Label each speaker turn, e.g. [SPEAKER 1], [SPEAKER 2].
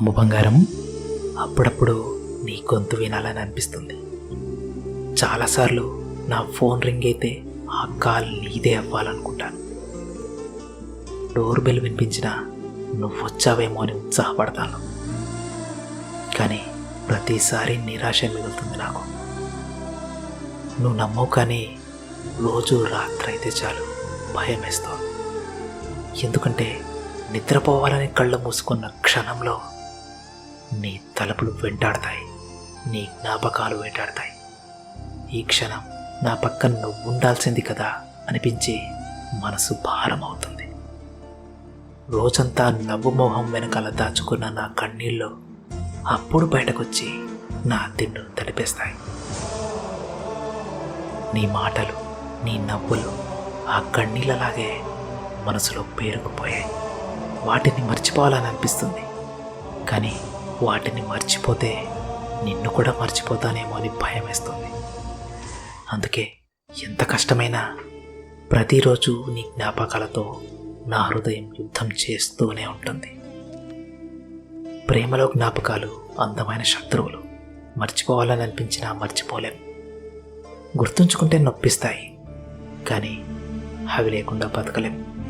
[SPEAKER 1] అమ్మ బంగారం అప్పుడప్పుడు నీ గొంతు వినాలని అనిపిస్తుంది. చాలాసార్లు నా ఫోన్ రింగ్ అయితే ఆ కాల్ నీదే అవ్వాలనుకుంటాను. డోర్ బెల్ వినిపించినా నువ్వు వచ్చావేమో అని ఉత్సాహపడతాను. కానీ ప్రతిసారి నిరాశ మిగులుతుంది నాకు. నువ్వు నమ్మవు కానీ రోజు రాత్రి అయితే చాలు భయం వేస్తావు ఎందుకంటే నిద్రపోవాలని కళ్ళు మూసుకున్న క్షణంలో నీ తలుపులు వెంటాడతాయి. నీ జ్ఞాపకాలు వెంటాడతాయి. ఈ క్షణం నా పక్కన నువ్వు ఉండాల్సింది కదా అనిపించి మనసు భారం అవుతుంది రోజంతా నవ్వు మొహం వెనకాల దాచుకున్న నా కన్నీళ్ళు అప్పుడు బయటకొచ్చి నా తిండు తడిపేస్తాయి. నీ మాటలు నీ నవ్వులు ఆ కన్నీళ్ళలాగే మనసులో పేరుకుపోయాయి. వాటిని మర్చిపోవాలని అనిపిస్తుంది కానీ వాటిని మర్చిపోతే నిన్ను కూడా మర్చిపోతానేమో అని భయం వేస్తుంది. అందుకే ఎంత కష్టమైనా ప్రతిరోజు నీ జ్ఞాపకాలతో నా హృదయం యుద్ధం చేస్తూనే ఉంటుంది. ప్రేమలో జ్ఞాపకాలు అందమైన శత్రువులు మర్చిపోవాలని అనిపించినా మర్చిపోలేం. గుర్తుంచుకుంటే నొప్పిస్తాయి కానీ అవి లేకుండా బతకలేం.